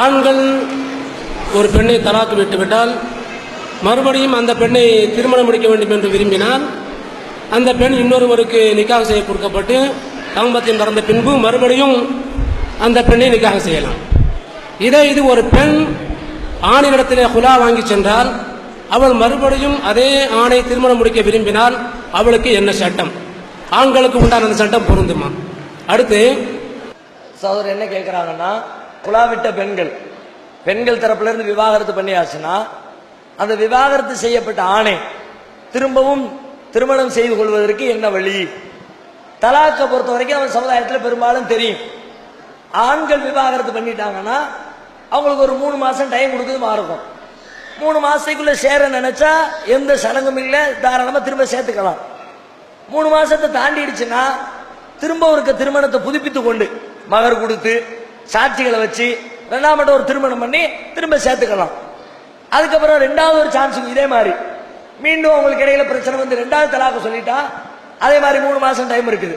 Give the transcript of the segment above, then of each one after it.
ஆண்கள் ஒரு பெண்ணை தலாக்கு விட்டுவிட்டால் மறுபடியும் அந்த பெண்ணை திருமணம் முடிக்க வேண்டும் என்று விரும்பினால் அந்த பெண் இன்னொருவருக்கு நிக்காக செய்ய கொடுக்கப்பட்டு தாம்பத்தியம் நடந்த பின்பு மறுபடியும் அந்த பெண்ணை நிக்காக செய்யலாம். இதே இது ஒரு பெண் ஆணினிடத்திலே குலா வாங்கி சென்றால் அவள் மறுபடியும் அதே ஆணை திருமணம் முடிக்க விரும்பினால் அவளுக்கு என்ன சட்டம்? ஆண்களுக்கு உண்டான அந்த சட்டம் பொருந்துமா? அடுத்து சகோதரர் என்ன கேட்குறாங்கன்னா உலாவிட்ட பெண்கள். பெண்கள் தரப்புல இருந்து விவாகரத்து பண்ணியாச்சுன்னா அந்த விவாகரத்து செய்யப்பட்ட ஆணை திரும்பவும் திருமணம் செய்து கொள்வதற்கு என்ன வழி? தலாக்கை பொறுத்த வரைக்கும் அவன் சமுதாயத்தில் பெரும்பாலும் தெரியும். ஆண்கள் விவாகரத்து பண்ணிட்டாங்கன்னா அவங்களுக்கு ஒரு மூணு மாசம் டைம் கொடுக்குது மாறுக்கும் மூணு மாசத்துக்குள்ள சேர நினைச்சா எந்த சடங்கும் இல்லை தாராளமா திரும்ப சேர்த்துக்கலாம். மூணு மாசத்தை தாண்டிடுச்சுன்னா திரும்ப ஒருக்க திருமணத்தை புதுப்பித்து கொண்டு மகர் கொடுத்து சாட்சிகளை வச்சு ரெண்டாம் மட்டும் ஒரு திருமணம் பண்ணி திரும்ப சேர்த்துக்கலாம். அதுக்கப்புறம் ரெண்டாவது ஒரு சான்ஸ் இதே மாதிரி. மீண்டும் அவங்களுக்கு இடையில பிரச்சனை வந்து ரெண்டாவது தலாக்கு சொல்லிட்டா அதே மாதிரி மூணு மாசம் டைம் இருக்குது.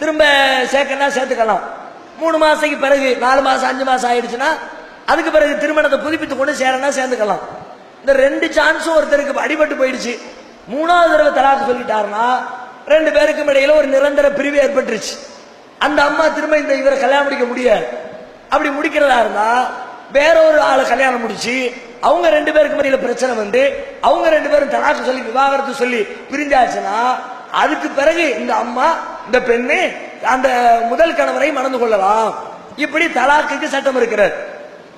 திரும்ப சேர்க்கனா சேர்த்துக்கலாம். மூணு மாசத்துக்கு பிறகு நாலு மாசம் அஞ்சு மாசம் ஆயிடுச்சுன்னா அதுக்கு பிறகு திருமணத்தை புதுப்பித்து கொண்டு சேரனா சேர்ந்துக்கலாம். இந்த ரெண்டு சான்ஸும் ஒருத்தருக்கு அடிபட்டு போயிடுச்சு. மூணாவது தடவை தலாக்கு சொல்லிட்டாருன்னா ரெண்டு பேருக்கும் இடையில ஒரு நிரந்தர பிரிவு ஏற்பட்டுருச்சு. அந்த அம்மா திரும்ப இந்த இவரை கல்யாணம் முடிக்க முடியாது. அப்படி முடிக்கிறதா இருந்தா வேற ஒரு ஆளை கல்யாணம் முடிச்சு அவங்க ரெண்டு பேருக்கு இடையில பிரச்சனை வந்து அவங்க ரெண்டு பேரும் தலாக்கு சொல்லி விவாகரத்து சொல்லி பிரிஞ்சாச்சுன்னா அதுக்கு பிறகு இந்த அம்மா இந்த பெண்ணு அந்த முதல் கணவரை மணந்து கொள்ளலாம். இப்படி தலாக்குக்கு சட்டம் இருக்கிறது.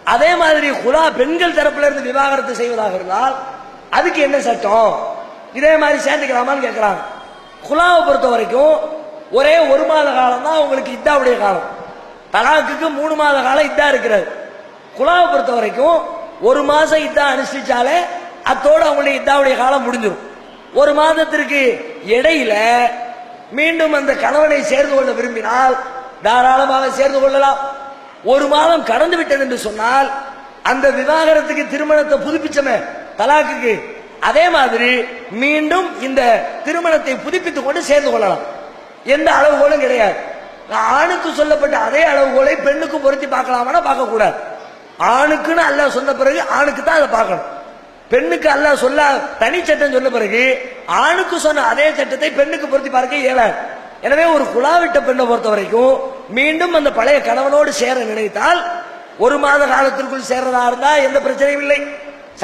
அதே மாதிரி குலா பெண்கள் தரப்புல இருந்து விவாகரத்து செய்வதாக இருந்தால் அதுக்கு என்ன சட்டம்? இதே மாதிரி சேர்ந்துக்கலாமான்னு கேட்கிறாங்க குலாவை பொறுத்த வரைக்கும் ஒரே ஒரு மாத காலம் தான் உங்களுக்கு இத்தாவுடைய காலம். தலாக்குக்கு மூணு மாத காலம் இதா இருக்கிறது குலாவை பொறுத்த வரைக்கும் ஒரு மாசம் இதா அனுஷ்டிச்சாலே அத்தோடு அவங்களுடைய இத்தாவுடைய காலம் முடிஞ்சிடும் ஒரு மாதத்திற்கு இடையில மீண்டும் அந்த கணவனை சேர்ந்து கொள்ள விரும்பினால் தாராளமாக சேர்ந்து கொள்ளலாம். ஒரு மாதம் கடந்து விட்டது என்று சொன்னால் அந்த விவாகரத்துக்கு திருமணத்தை புதுப்பிச்சமே தலாக்குக்கு. அதே மாதிரி மீண்டும் இந்த திருமணத்தை புதுப்பித்துக் கொண்டு சேர்ந்து கொள்ளலாம். எந்த அளவுகோலும் கிடையாது. ஆணுக்கு சொல்லப்பட்ட அதே அளவுகோலை பெண்ணுக்கு பொருத்தி பார்க்கலாமா பார்க்க கூடாது ஆணுக்குன்னு அல்ல சொன்ன பிறகு ஆணுக்கு தான் அதை பார்க்கணும். பெண்ணுக்கு அல்ல சொல்ல தனி சட்டம் சொன்ன பிறகு ஆணுக்கு சொன்ன அதே சட்டத்தை பெண்ணுக்கு பொருத்தி பார்க்க இயலாது. எனவே ஒரு குழாவிட்ட பெண்ணை பொறுத்த வரைக்கும் மீண்டும் அந்த பழைய கணவனோடு சேர நினைத்தால் ஒரு மாத காலத்திற்குள் சேர்றதா இருந்தா எந்த பிரச்சனையும் இல்லை.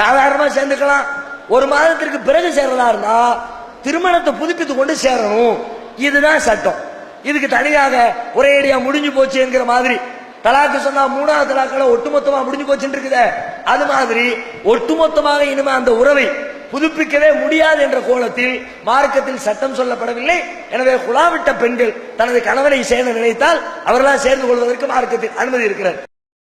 சாதாரணமா சேர்ந்துக்கலாம். ஒரு மாதத்திற்கு பிறகு சேர்றதா இருந்தா திருமணத்தை புதுப்பித்து கொண்டு சேரணும். இதுதான் சட்டம். இதுக்கு தனியாக ஒரேடியா முடிஞ்சு போச்சு என்கிற மாதிரி. தலாக்கு சொன்னா மூணாவது தலாக்கள ஒட்டுமொத்தமா முடிஞ்சு போச்சுன்னு இருக்குதே அது மாதிரி ஒட்டுமொத்தமாக இனிமே அந்த உறவை புதுப்பிக்கவே முடியாது என்ற கோலத்தில் மார்க்கத்தில் சட்டம் சொல்லப்படவில்லை. எனவே குழாவிட்ட பெண்கள் தனது கணவனை சேர்ந்து நினைத்தால் அவர்களால் சேர்ந்து கொள்வதற்கு மார்க்கத்தில் அனுமதி இருக்கிறார்